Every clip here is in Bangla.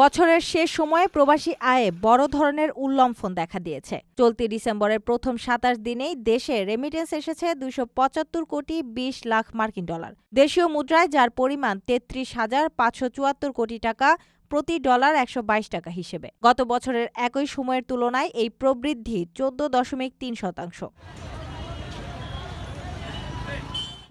বছরের শেষ সময়ে প্রবাসী আয়ে বড় ধরনের উল্লম্ফন দেখা দিয়েছে। চলতি ডিসেম্বরের প্রথম সাতাশ দিনেই দেশে রেমিটেন্স এসেছে দুইশো পঁচাত্তর কোটি বিশ লাখ মার্কিন ডলার। দেশীয় মুদ্রায় যার পরিমাণ তেত্রিশ হাজার পাঁচশো চুয়াত্তর কোটি টাকা, প্রতি ডলার একশো বাইশ টাকা হিসেবে। গত বছরের একই সময়ের তুলনায় এই প্রবৃদ্ধি চোদ্দ দশমিক তিন শতাংশ।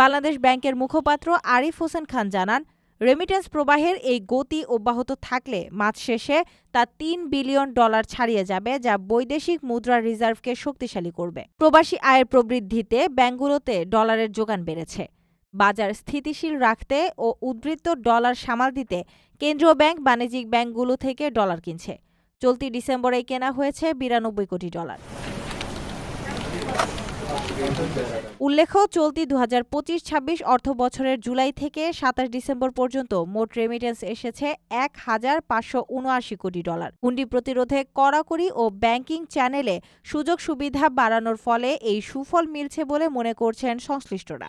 বাংলাদেশ ব্যাংকের মুখপাত্র আরিফ হোসেন খান জানান রেমিটেন্স প্রবাহের এই গতি অব্যাহত থাকলে মাস শেষে তা তিন বিলিয়ন ডলার ছাড়িয়ে যাবে, যা বৈদেশিক মুদ্রা রিজার্ভকে শক্তিশালী করবে। প্রবাসী আয়ের প্রবৃদ্ধিতে ব্যাংকগুলোতে ডলারের যোগান বেড়েছে। বাজার স্থিতিশীল রাখতে ও উদ্ধৃত ডলার সামাল দিতে কেন্দ্রীয় ব্যাংক বাণিজ্যিক ব্যাংকগুলো থেকে ডলার কিনছে। চলতি ডিসেম্বরে কেনা হয়েছে বিরানব্বই কোটি ডলার। উল্লেখ্য, চলতি দু হাজার পঁচিশ ছাব্বিশ অর্থ বছরের জুলাই থেকে সাতাশ ডিসেম্বর পর্যন্ত মোট রেমিটেন্স এসেছে এক হাজার পাঁচশো উনআশি কোটি ডলার। হুন্ডি প্রতিরোধে কড়াকড়ি ও ব্যাংকিং চ্যানেলে সুযোগ সুবিধা বাড়ানোর ফলে এই সুফল মিলছে বলে মনে করছেন সংশ্লিষ্টরা।